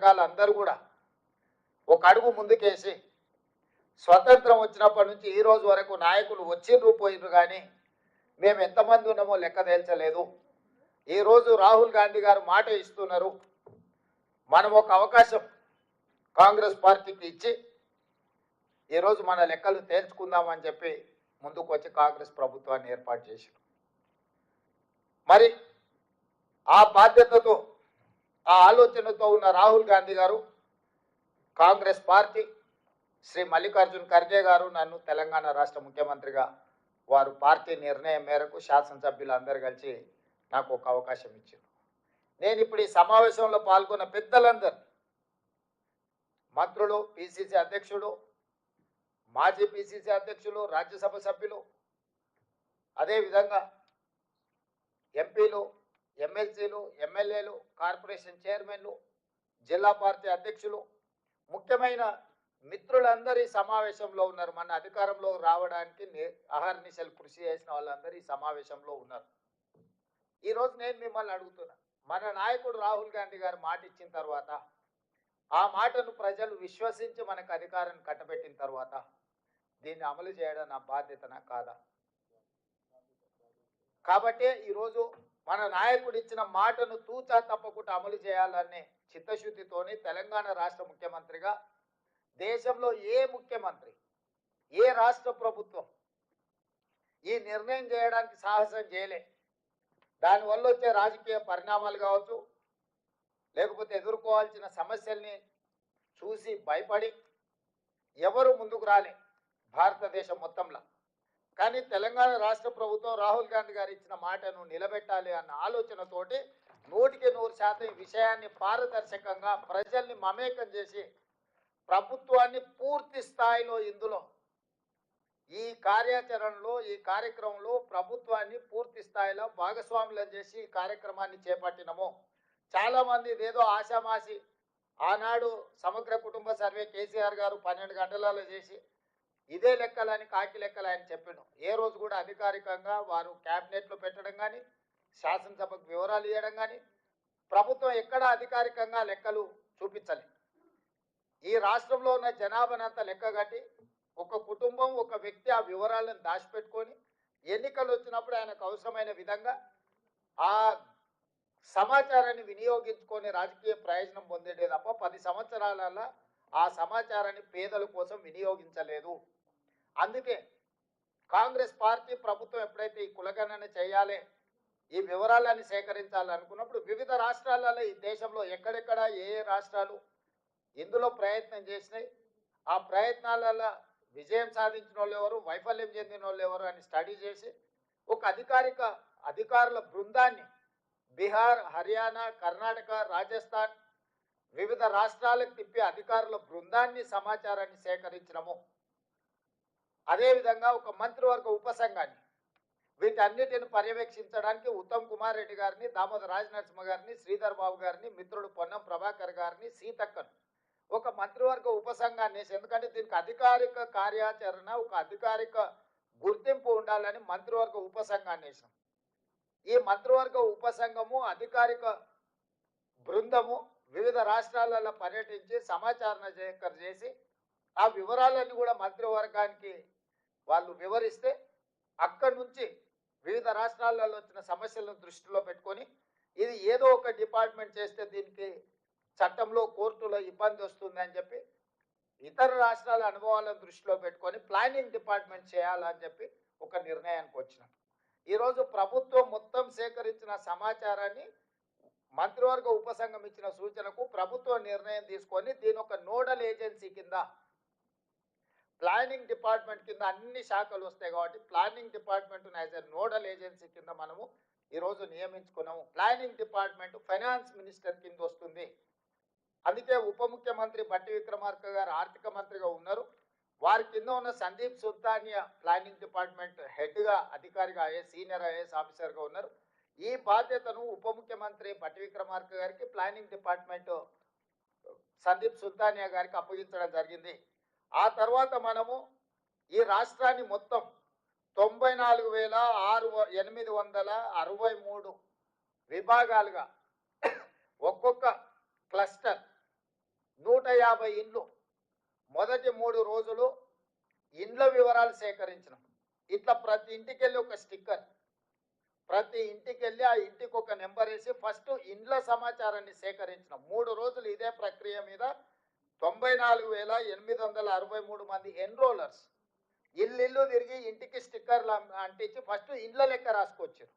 పుస్తకాలు అందరూ కూడా ఒక అడుగు ముందుకేసి స్వతంత్రం వచ్చినప్పటి నుంచి ఈ రోజు వరకు నాయకులు వచ్చిండ్రు పోయిండ్రు కానీ మేము ఎంతమంది ఉన్నామో లెక్క తేల్చలేదు. ఈరోజు రాహుల్ గాంధీ గారు మాట ఇస్తున్నారు. మనం ఒక అవకాశం కాంగ్రెస్ పార్టీకి ఇచ్చి ఈరోజు మన లెక్కలు తేల్చుకుందామని చెప్పి ముందుకు వచ్చి కాంగ్రెస్ ప్రభుత్వాన్ని ఏర్పాటు చేశారు మరి ఆ బాధ్యతతో ఆ ఆలోచనతో ఉన్న రాహుల్ గాంధీ గారు కాంగ్రెస్ పార్టీ శ్రీ మల్లికార్జున్ ఖర్గే గారు నన్ను తెలంగాణ రాష్ట్ర ముఖ్యమంత్రిగా వారు పార్టీ నిర్ణయం మేరకు శాసనసభ్యులందరూ కలిసి నాకు ఒక అవకాశం ఇచ్చారు. నేను ఇప్పుడు ఈ సమావేశంలో పాల్గొన్న పెద్దలందరూ మంత్రులు పిసిసి అధ్యక్షుడు మాజీ పిసిసి అధ్యక్షులు రాజ్యసభ సభ్యులు అదేవిధంగా ఎంపీలు ఎమ్మెల్సీలు ఎమ్మెల్యేలు కార్పొరేషన్ చైర్మన్లు జిల్లా పార్టీ అధ్యక్షులు ముఖ్యమైన మిత్రులందరి సమావేశంలో ఉన్నారు. మన అధికారంలో రావడానికి అహర్నిశలు కృషి చేసిన వాళ్ళందరూ ఈ సమావేశంలో ఉన్నారు. ఈరోజు నేను మిమ్మల్ని అడుగుతున్నా. మన నాయకుడు రాహుల్ గాంధీ గారు మాట ఇచ్చిన తర్వాత ఆ మాటను ప్రజలు విశ్వసించి మనకు అధికారాన్ని కట్టబెట్టిన తర్వాత దీన్ని అమలు చేయడం నా బాధ్యతనా కాదా? కాబట్టి ఈరోజు మన నాయకుడు ఇచ్చిన మాటను తూచా తప్పకుండా అమలు చేయాలనే చిత్తశుద్ధితోని తెలంగాణ రాష్ట్ర ముఖ్యమంత్రిగా దేశంలో ఏ ముఖ్యమంత్రి ఏ రాష్ట్ర ప్రభుత్వం ఈ నిర్ణయం చేయడానికి సాహసం చేయలే. దానివల్ల వచ్చే రాజకీయ పరిణామాలు కావచ్చు లేకపోతే ఎదుర్కోవాల్సిన సమస్యల్ని చూసి భయపడి ఎవరు ముందుకు రాలే భారతదేశం మొత్తంలో. కానీ తెలంగాణ రాష్ట్ర ప్రభుత్వం రాహుల్ గాంధీ గారు ఇచ్చిన మాటను నిలబెట్టాలి అన్న ఆలోచనతోటి నూటికి నూరు శాతం ఈ విషయాన్ని పారదర్శకంగా ప్రజల్ని మమేకం చేసి ప్రభుత్వాన్ని పూర్తి స్థాయిలో ఇందులో ఈ కార్యాచరణలో ఈ కార్యక్రమంలో ప్రభుత్వాన్ని పూర్తి స్థాయిలో భాగస్వాములం చేసి ఈ కార్యక్రమాన్ని చేపట్టినము. చాలామంది ఇదేదో ఆశామాసి ఆనాడు సమగ్ర కుటుంబ సర్వే కేసీఆర్ గారు పన్నెండు గంటలలో చేసి ఇదే లెక్కలని కాకి లెక్కలు ఆయన చెప్పాను. ఏ రోజు కూడా అధికారికంగా వారు క్యాబినెట్లో పెట్టడం కానీ శాసనసభకు వివరాలు ఇవ్వడం కానీ ప్రభుత్వం ఎక్కడ అధికారికంగా లెక్కలు చూపించలేదు ఈ రాష్ట్రంలో ఉన్న జనాభానంతా లెక్క కట్టి ఒక కుటుంబం ఒక వ్యక్తి ఆ వివరాలను దాచిపెట్టుకొని ఎన్నికలు వచ్చినప్పుడు ఆయనకు అవసరమైన విధంగా ఆ సమాచారాన్ని వినియోగించుకొని రాజకీయ ప్రయోజనం పొందేదే తప్ప పది సంవత్సరాలలో ఆ సమాచారాన్ని పేదల కోసం వినియోగించలేదు. అందుకే కాంగ్రెస్ పార్టీ ప్రభుత్వం ఎప్పుడైతే ఈ కులగణన చేయాలి ఈ వివరాలన్నీ సేకరించాలనుకున్నప్పుడు వివిధ రాష్ట్రాలలో ఈ దేశంలో ఎక్కడెక్కడ ఏ ఏ రాష్ట్రాలు ఇందులో ప్రయత్నం చేసినాయి. ఆ ప్రయత్నాలలో విజయం సాధించిన వాళ్ళు ఎవరు వైఫల్యం చెందిన వాళ్ళు ఎవరు అని స్టడీ చేసి ఒక అధికారిక అధికారుల బృందాన్ని బీహార్ హర్యానా కర్ణాటక రాజస్థాన్ వివిధ రాష్ట్రాలకు తిప్పి అధికారుల బృందాన్ని సమాచారాన్ని సేకరించడము అదేవిధంగా ఒక మంత్రివర్గ ఉపసంఘాన్ని వీటన్నిటిని పర్యవేక్షించడానికి ఉత్తమ్ కుమార్ రెడ్డి గారిని దామోద రాజనరసింహ గారిని శ్రీధర్ బాబు గారిని మిత్రుడు పొన్నం ప్రభాకర్ గారిని సీతక్కను ఒక మంత్రివర్గ ఉపసంఘాన్ని వేసి ఎందుకంటే దీనికి అధికారిక కార్యాచరణ ఒక అధికారిక గుర్తింపు ఉండాలని మంత్రివర్గ ఉపసంఘాన్ని వేసినాం ఈ మంత్రివర్గ ఉపసంఘము అధికారిక బృందము వివిధ రాష్ట్రాలలో పర్యటించి సమాచారణ సేకరణ చేసి ఆ వివరాలన్నీ కూడా మంత్రివర్గానికి వాళ్ళు వివరిస్తే అక్కడి నుంచి వివిధ రాష్ట్రాలలో వచ్చిన సమస్యలను దృష్టిలో పెట్టుకొని ఇది ఏదో ఒక డిపార్ట్మెంట్ చేస్తే దీనికి చట్టంలో కోర్టులో ఇబ్బంది వస్తుంది అని చెప్పి ఇతర రాష్ట్రాల అనుభవాలను దృష్టిలో పెట్టుకొని ప్లానింగ్ డిపార్ట్మెంట్ చేయాలని చెప్పి ఒక నిర్ణయానికి వచ్చినాం. ఈరోజు ప్రభుత్వం మొత్తం సేకరించిన సమాచారాన్ని మంత్రివర్గ ఉపసంఘం ఇచ్చిన సూచనకు ప్రభుత్వం నిర్ణయం తీసుకొని దీని ఒక నోడల్ ఏజెన్సీ కింద ప్లానింగ్ డిపార్ట్మెంట్ కింద అన్ని శాఖలు వస్తాయి కాబట్టి planning department as a nodal agency కింద మనము ఈరోజు నియమించుకున్నాము. ప్లానింగ్ డిపార్ట్మెంట్ ఫైనాన్స్ మినిస్టర్ కింద వస్తుంది. అందుకే ఉప ముఖ్యమంత్రి బట్టి విక్రమార్క గారు ఆర్థిక మంత్రిగా ఉన్నారు. వారి కింద ఉన్న సందీప్ సుల్తానియా ప్లానింగ్ డిపార్ట్మెంట్ హెడ్గా అధికారిగా ఐఏఎస్ సీనియర్ ఐఏఎస్ ఆఫీసర్గా ఉన్నారు. ఈ బాధ్యతను ఉప ముఖ్యమంత్రి బట్టి విక్రమార్క గారికి ప్లానింగ్ డిపార్ట్మెంట్ సందీప్ సుల్తానియా గారికి అప్పగించడం జరిగింది. ఆ తర్వాత మనము ఈ రాష్ట్రాన్ని మొత్తం తొంభై నాలుగు వేల ఆరు ఎనిమిది వందల అరవై మూడు విభాగాలుగా ఒక్కొక్క క్లస్టర్ నూట యాభై ఇండ్లు మొదటి మూడు రోజులు ఇండ్ల వివరాలు సేకరించినాం. ఇట్లా ప్రతి ఇంటికి వెళ్ళి ఒక స్టిక్కర్ ప్రతి ఇంటికి వెళ్ళి ఆ ఇంటికి ఒక నెంబర్ వేసి ఫస్ట్ ఇండ్ల సమాచారాన్ని సేకరించిన. మూడు రోజులు ఇదే ప్రక్రియ మీద తొంభై నాలుగు వేల ఎనిమిది వందల అరవై మూడు మంది ఎన్రోలర్స్ ఇల్లు తిరిగి ఇంటికి స్టిక్కర్లు అంటించి ఫస్ట్ ఇండ్ల లెక్క రాసుకొచ్చారు.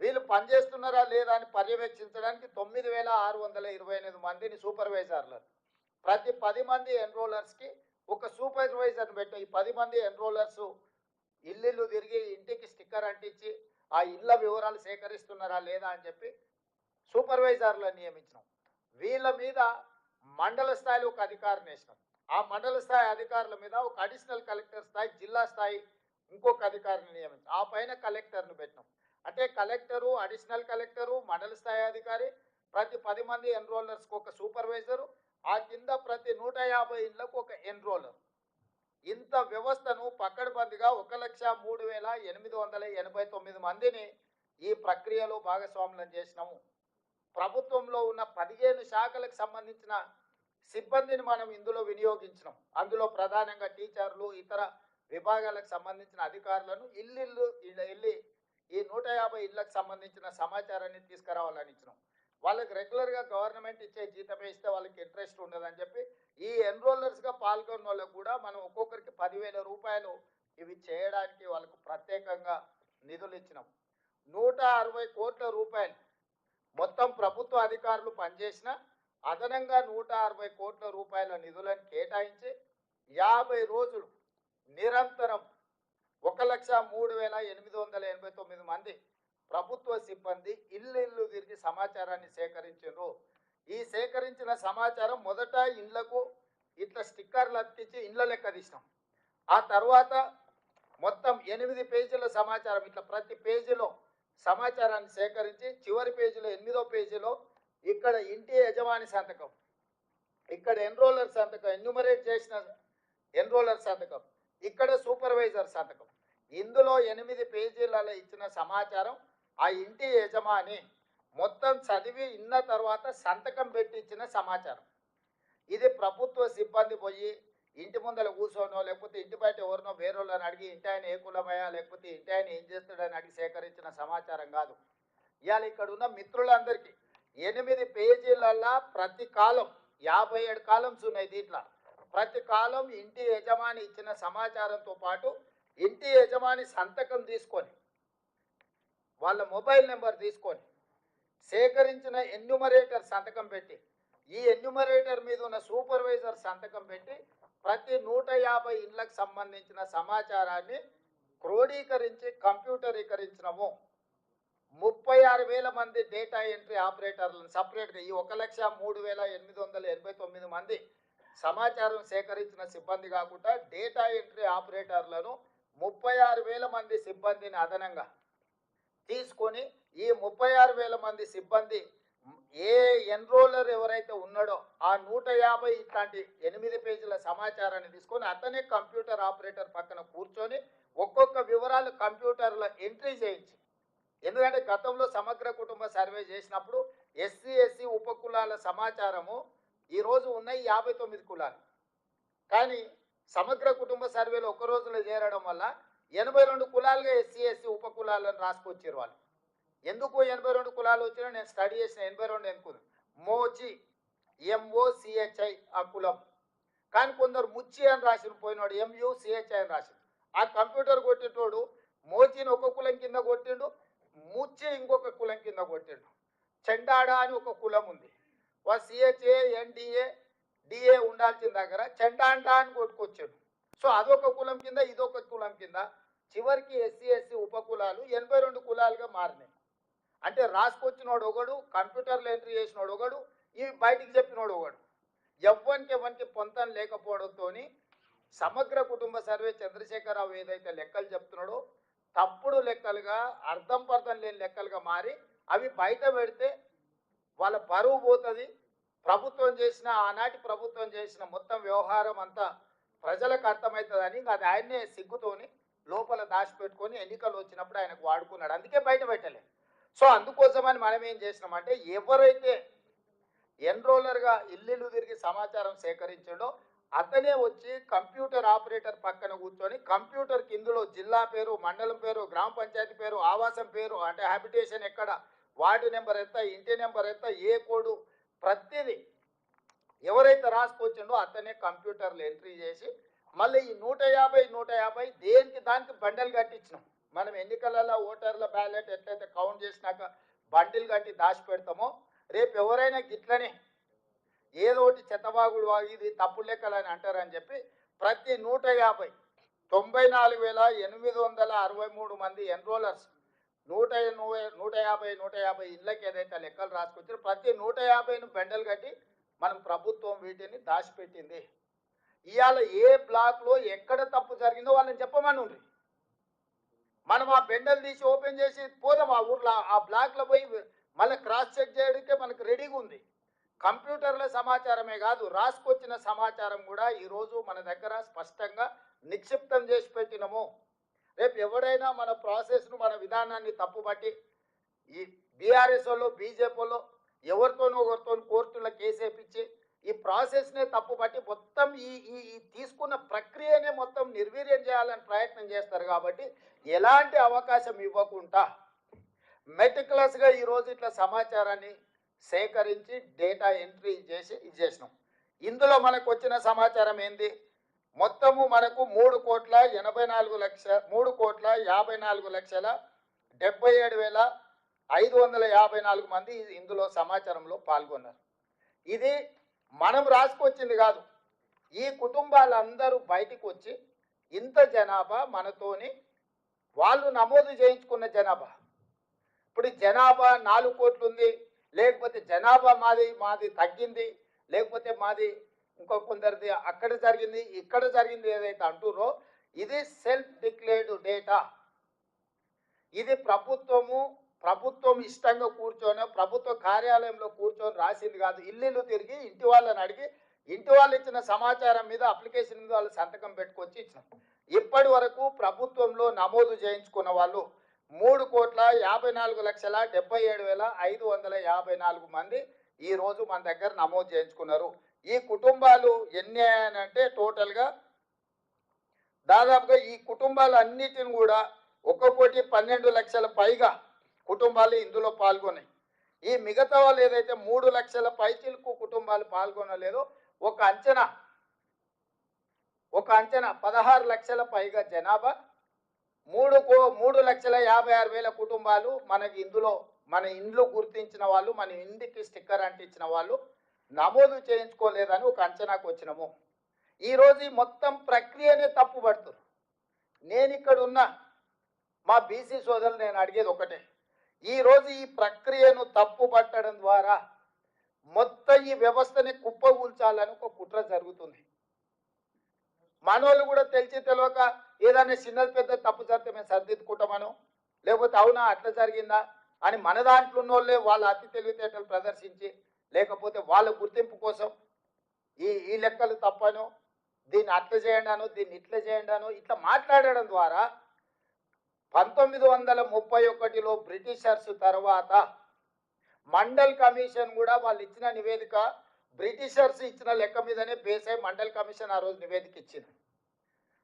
వీళ్ళు పనిచేస్తున్నారా లేదా అని పర్యవేక్షించడానికి తొమ్మిది వేల ఆరు వందల ఇరవై ఎనిమిది మందిని సూపర్వైజర్లు. ప్రతి పది మంది ఎన్రోలర్స్కి ఒక సూపర్వైజర్ని పెట్టి ఈ పది మంది ఎన్రోలర్స్ ఇల్లు తిరిగి ఇంటికి స్టిక్కర్ అంటించి ఆ ఇళ్ళ వివరాలు సేకరిస్తున్నారా లేదా అని చెప్పి సూపర్వైజర్లను నియమించినాం. వీళ్ళ మీద మండల స్థాయిలో ఒక అధికారిని వేసినాం ఆ మండల స్థాయి అధికారుల మీద ఒక అడిషనల్ కలెక్టర్ స్థాయి జిల్లా స్థాయి ఇంకొక అధికారిని నియమించాం ఆ పైన కలెక్టర్ను పెట్టినాం. అంటే కలెక్టరు అడిషనల్ కలెక్టరు మండల స్థాయి అధికారి ప్రతి పది మంది ఎన్రోలర్స్కి ఒక సూపర్వైజరు ఆ కింద ప్రతి నూట యాభై ఇళ్ళకు ఒక ఎన్రోలర్ ఇంత వ్యవస్థను పక్కడబందిగా ఒక లక్ష మూడు వేల ఎనిమిది వందల ఎనభై తొమ్మిది మందిని ఈ ప్రక్రియలో భాగస్వాములను చేసినాము. ప్రభుత్వంలో ఉన్న పదిహేను శాఖలకు సంబంధించిన సిబ్బందిని మనం ఇందులో వినియోగించినాం. అందులో ప్రధానంగా టీచర్లు ఇతర విభాగాలకు సంబంధించిన అధికారులను ఇల్లు వెళ్ళి ఈ నూట యాభై ఇళ్ళకు సంబంధించిన సమాచారాన్ని తీసుకురావాలని ఇచ్చినాం. వాళ్ళకి రెగ్యులర్గా గవర్నమెంట్ ఇచ్చే జీతమే ఇస్తే వాళ్ళకి ఇంట్రెస్ట్ ఉండదని చెప్పి ఈ ఎన్రోలర్స్గా పాల్గొన్న వాళ్ళకు కూడా మనం ఒక్కొక్కరికి పదివేల రూపాయలు ఇవి చేయడానికి వాళ్ళకు ప్రత్యేకంగా నిధులు ఇచ్చినాం. నూట అరవై కోట్ల రూపాయలు మొత్తం ప్రభుత్వ అధికారులు పనిచేసిన అదనంగా నూట అరవై కోట్ల రూపాయల నిధులను కేటాయించి యాభై రోజులు నిరంతరం ఒక లక్ష మూడు వేల ఎనిమిది వందల ఎనభై తొమ్మిది మంది ప్రభుత్వ సిబ్బంది ఇల్లు ఇల్లు తిరిగి సమాచారాన్ని సేకరించారు ఈ సేకరించిన సమాచారం మొదట ఇండ్లకు ఇట్లా స్టిక్కర్లు అతికించి ఇండ్ల లెక్క తీసినాం. ఆ తర్వాత మొత్తం ఎనిమిది పేజీల సమాచారం ఇట్లా ప్రతి పేజీలో సమాచారాన్ని సేకరించి చివరి పేజీలో ఎనిమిదో పేజీలో ఇక్కడ ఇంటి యజమాని సంతకం. ఇక్కడ ఎన్రోలర్ సంతకం ఎన్యూమరేట్ చేసిన ఎన్రోలర్ సంతకం ఇక్కడ సూపర్వైజర్ సంతకం. ఇందులో ఎనిమిది పేజీలలో ఇచ్చిన సమాచారం ఆ ఇంటి యజమాని మొత్తం చదివి ఇన్న తర్వాత సంతకం పెట్టి ఇచ్చిన సమాచారం. ఇది ప్రభుత్వ సిబ్బంది పోయి ఇంటి ముందర కూర్చోనో లేకపోతే ఇంటి బయట ఎవరినో వేరేళ్ళని అడిగి ఇంటి ఆయన ఏ కులమయ్యా లేకపోతే ఇంటి ఆయన ఏం చేస్తాడని అడిగి సేకరించిన సమాచారం కాదు. ఇవాళ ఇక్కడ ఉన్న మిత్రులందరికీ ఎనిమిది పేజీలల్లా ప్రతి కాలం యాభై ఏడు కాలమ్స్ ఉన్నాయి దీంట్లో. ప్రతి కాలం ఇంటి యజమాని ఇచ్చిన సమాచారంతో పాటు ఇంటి యజమాని సంతకం తీసుకొని వాళ్ళ మొబైల్ నెంబర్ తీసుకొని సేకరించిన ఎన్యూమరేటర్ సంతకం పెట్టి ఈ ఎన్యూమరేటర్ మీద ఉన్న సూపర్వైజర్ సంతకం పెట్టి ప్రతి నూట యాభై ఇండ్లకు సంబంధించిన సమాచారాన్ని క్రోడీకరించి కంప్యూటరీకరించినము. ముప్పై ఆరు వేల మంది డేటా ఎంట్రీ ఆపరేటర్లను సపరేట్గా ఈ ఒక లక్ష మూడు వేల ఎనిమిది వందల ఎనభై తొమ్మిది మంది సమాచారం సేకరించిన సిబ్బంది కాకుండా డేటా ఎంట్రీ ఆపరేటర్లను ముప్పై ఆరు వేల మంది సిబ్బందిని అదనంగా తీసుకొని ఈ ముప్పై ఆరు వేల మంది సిబ్బంది ఏ ఎన్రోలర్ ఎవరైతే ఉన్నాడో ఆ నూట యాభై ఇట్లాంటి ఎనిమిది పేజీల సమాచారాన్ని తీసుకొని అతనే కంప్యూటర్ ఆపరేటర్ పక్కన కూర్చొని ఒక్కొక్క వివరాలు కంప్యూటర్లో ఎంట్రీ చేయించి ఎందుకంటే గతంలో సమగ్ర కుటుంబ సర్వే చేసినప్పుడు ఎస్సీ ఎస్సీ ఉపకులాల సమాచారము ఈరోజు ఉన్నాయి యాభై తొమ్మిది కులాలు. కానీ సమగ్ర కుటుంబ సర్వేలో ఒక రోజులో చేరడం వల్ల ఎనభై రెండు కులాలుగా ఎస్సీ ఎస్సీ ఉపకులాలను రాసుకొచ్చారు వాళ్ళు. ఎందుకు ఎనభై రెండు కులాలు వచ్చినా నేను స్టడీ చేసిన ఎనభై రెండు ఎందుకు మోచి ఎంఓసిహెచ్ఐ ఆ కులం. కానీ కొందరు ముచ్చి అని రాసిన పోయినాడు ఎంయుసిహెచ్ఐ అని రాసిన ఆ కంప్యూటర్ కొట్టేటోడు మోచిని ఒక కులం కింద కొట్టిండు ముచ్చి ఇంకొక కులం కింద కొట్టిండు. చెండాడా అని ఒక కులం ఉంది. వా సిహెచ్ఏ ఎన్డిఏ డిఏ ఉండాల్సిన దగ్గర చెండాంట అని కొట్టుకొచ్చాడు. సో అదొక కులం కింద ఇదొక కులం కింద చివరికి ఎస్సీ ఎస్సీ ఉపకులాలు ఎనభై రెండు కులాలుగా మారినాయి. అంటే రాసుకొచ్చినోడు ఒకడు కంప్యూటర్లో ఎంట్రీ చేసినోడు ఒకడు ఇవి బయటికి చెప్పినోడు ఒకడు. ఎవ్వరికి ఎవరికి పొంతం లేకపోవడంతో సమగ్ర కుటుంబ సర్వే చంద్రశేఖరరావు ఏదైతే లెక్కలు చెప్తున్నాడో తప్పుడు లెక్కలుగా అర్థం పర్థం లేని లెక్కలుగా మారి అవి బయట పెడితే వాళ్ళ పరువు పోతుంది. ప్రభుత్వం చేసిన ఆనాటి ప్రభుత్వం చేసిన మొత్తం వ్యవహారం అంతా ప్రజలకు అర్థమవుతుందని అది ఆయన్నే సిగ్గుతోని లోపల దాచిపెట్టుకొని ఎన్నికలు వచ్చినప్పుడు ఆయనకు వాడుకున్నాడు. అందుకే బయట పెట్టలే. సో అందుకోసమని మనం ఏం చేసినామంటే ఎవరైతే ఎన్రోలర్గా ఇల్లు తిరిగి సమాచారం సేకరించాడో అతనే వచ్చి కంప్యూటర్ ఆపరేటర్ పక్కన కూర్చొని కంప్యూటర్ కిందులో జిల్లా పేరు మండలం పేరు గ్రామ పంచాయతీ పేరు ఆవాసం పేరు అంటే హ్యాబిటేషన్ ఎక్కడ వార్డు నెంబర్ ఎంత ఇంటి నెంబర్ ఎంత ఏ కోడు ప్రతిదీ ఎవరైతే రాసుకొచ్చిండో అతనే కంప్యూటర్లు ఎంట్రీ చేసి మళ్ళీ ఈ నూట యాభై నూట యాభై దేనికి దానికి బండలు కట్టించినాం. మనం ఎన్నికలలో ఓటర్ల బ్యాలెట్ ఎట్లయితే కౌంట్ చేసినాక బండిల్ కట్టి దాచి పెడతామో రేపు ఎవరైనా గిట్లనే ఏదో ఒకటి చెత్తబాగులు ఇది తప్పు లెక్కలు అని అంటారని చెప్పి ప్రతి నూట యాభై తొంభై నాలుగు వేల ఎనిమిది వందల అరవై మూడు మంది ఎన్రోలర్స్ నూట నూట యాభై నూట యాభై ఇళ్ళకి ఏదైతే లెక్కలు రాసుకొచ్చారో ప్రతి నూట యాభైను బెండలు కట్టి మనం ప్రభుత్వం వీటిని దాచిపెట్టింది. ఇవాళ ఏ బ్లాక్లో ఎక్కడ తప్పు జరిగిందో వాళ్ళని చెప్పమని మనం ఆ బెండలు తీసి ఓపెన్ చేసి పోదాం ఆ ఊర్లో ఆ బ్లాక్లో పోయి మళ్ళీ క్రాస్ చెక్ చేయడానికే మనకు రెడీగా ఉంది కంప్యూటర్ల సమాచారమే కాదు రాసుకొచ్చిన సమాచారం కూడా ఈరోజు మన దగ్గర స్పష్టంగా నిక్షిప్తం చేసి పెట్టినము. రేపు ఎవడైనా మన ప్రాసెస్ను మన విధానాన్ని తప్పుబట్టి ఈ బీఆర్ఎస్ వాళ్ళు ఎవరితోనో ఒకరితో కోర్టులో కేసు ఈ ప్రాసెస్నే తప్పుబట్టి మొత్తం ఈ ఈ ఈ తీసుకున్న ప్రక్రియనే మొత్తం నిర్వీర్యం చేయాలని ప్రయత్నం చేస్తారు కాబట్టి ఎలాంటి అవకాశం ఇవ్వకుండా మెటికులస్గా ఈరోజు ఇట్లా సమాచారాన్ని సేకరించి డేటా ఎంట్రీ చేసి ఇది చేసినాం ఇందులో మనకు వచ్చిన సమాచారం ఏంది? మొత్తము మనకు మూడు కోట్ల ఎనభై నాలుగు లక్ష మూడు కోట్ల యాభై నాలుగు లక్షల డెబ్బై ఏడు వేల ఐదు వందల యాభై నాలుగు మంది ఇందులో సమాచారంలో పాల్గొన్నారు. ఇది మనం రాసుకొచ్చింది కాదు. ఈ కుటుంబాలందరూ బయటికి వచ్చి ఇంత జనాభా మనతోని వాళ్ళు నమోదు చేయించుకున్న జనాభా. ఇప్పుడు జనాభా నాలుగు కోట్లు ఉంది. లేకపోతే జనాభా మాది మాది తగ్గింది. లేకపోతే మాది ఇంకో కొందరిది అక్కడ జరిగింది ఇక్కడ జరిగింది ఏదైతే అంటుర్రో ఇది సెల్ఫ్ డిక్లేర్డ్ డేటా ఇది ప్రభుత్వము ప్రభుత్వం ఇష్టంగా కూర్చొని ప్రభుత్వ కార్యాలయంలో కూర్చొని రాసింది కాదు. ఇల్లు తిరిగి ఇంటి వాళ్ళని అడిగి ఇంటి వాళ్ళు ఇచ్చిన సమాచారం మీద అప్లికేషన్ మీద వాళ్ళు సంతకం పెట్టుకొచ్చి ఇచ్చినాం ఇప్పటి వరకు ప్రభుత్వంలో నమోదు చేయించుకున్న వాళ్ళు మూడు కోట్ల యాభై నాలుగు లక్షల డెబ్బై ఏడు వేల ఐదు వందల యాభై నాలుగు మంది ఈ రోజు మన దగ్గర నమోదు చేయించుకున్నారు. ఈ కుటుంబాలు ఎన్ని అంటే టోటల్గా దాదాపుగా ఈ కుటుంబాలు అన్నిటిని కూడా ఒక కోటి పన్నెండు లక్షల పైగా కుటుంబాలు ఇందులో పాల్గొన్నాయి. ఈ మిగతా వాళ్ళు ఏదైతే మూడు లక్షల పైచిలకు కుటుంబాలు పాల్గొనలేదో ఒక అంచనా ఒక అంచనా పదహారు లక్షల పైగా జనాభా మూడు కో మూడు లక్షల యాభై ఆరు వేల కుటుంబాలు మనకి ఇందులో మన ఇండ్లు గుర్తించిన వాళ్ళు మన ఇంటికి స్టిక్కర్ అంటించిన వాళ్ళు నమోదు చేయించుకోలేదని ఒక అంచనాకు వచ్చినాము. ఈరోజు మొత్తం ప్రక్రియనే తప్పు పడుతుంది. నేను ఇక్కడ ఉన్న మా బీసీ సోదరులు నేను అడిగేది ఒకటే. ఈరోజు ఈ ప్రక్రియను తప్పు పట్టడం ద్వారా మొత్తం ఈ వ్యవస్థని కుప్పగూల్చాలని ఒక కుట్ర జరుగుతుంది. మనోళ్ళు కూడా తెలిసి తెలియక ఏదైనా చిన్నది పెద్ద తప్పు జరిగితే మేము సరిదిద్దుకుంటామను లేకపోతే అవునా అట్లా జరిగిందా అని మన దాంట్లో ఉన్న వాళ్ళే వాళ్ళ అతి తెలివితేటలు ప్రదర్శించి లేకపోతే వాళ్ళ గుర్తింపు కోసం ఈ ఈ లెక్కలు తప్పను దీన్ని అట్లా చేయండాను దీన్ని ఇట్లా చేయండాను ఇట్లా మాట్లాడడం ద్వారా పంతొమ్మిది వందల ముప్పై ఒకటిలో బ్రిటిషర్స్ తర్వాత మండల్ కమిషన్ కూడా వాళ్ళు ఇచ్చిన నివేదిక బ్రిటిషర్స్ ఇచ్చిన లెక్క మీదనే బేస్ అయి మండల్ కమిషన్ ఆ రోజు నివేదిక ఇచ్చింది.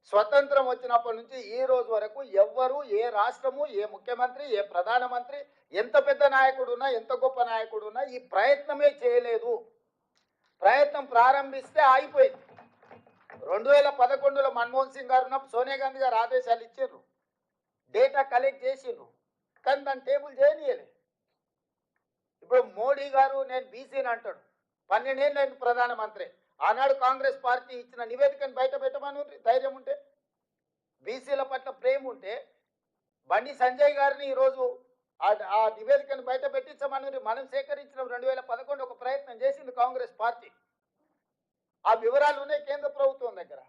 స్వతంత్రం వచ్చినప్పటి నుంచి ఈ రోజు వరకు ఎవ్వరు ఏ రాష్ట్రము ఏ ముఖ్యమంత్రి ఏ ప్రధానమంత్రి ఎంత పెద్ద నాయకుడు ఉన్నా ఎంత గొప్ప నాయకుడు ఉన్నా ఈ ప్రయత్నమే చేయలేదు. ప్రయత్నం ప్రారంభిస్తే ఆగిపోయింది. రెండు వేల పదకొండులో మన్మోహన్ సింగ్ గారు ఉన్నప్పుడు సోనియా గాంధీ గారు ఆదేశాలు ఇచ్చారు డేటా కలెక్ట్ చేసిండ్రు. కానీ దాన్ని టేబుల్ చేయనీయలే. ఇప్పుడు మోడీ గారు నేను బీసీని అంటాడు. పన్నెండేళ్ళు నేను ప్రధానమంత్రి. ఆనాడు కాంగ్రెస్ పార్టీ ఇచ్చిన నివేదికను బయట పెట్టమని ధైర్యం ఉంటే బీసీల పట్ల ప్రేమ ఉంటే బండి సంజయ్ గారిని ఈరోజు ఆ- నివేదికను బయట పెట్టించమని మనం సేకరించిన రెండు వేల పదకొండు ఒక ప్రయత్నం చేసింది కాంగ్రెస్ పార్టీ. ఆ వివరాలు ఉన్నాయి కేంద్ర ప్రభుత్వం దగ్గర.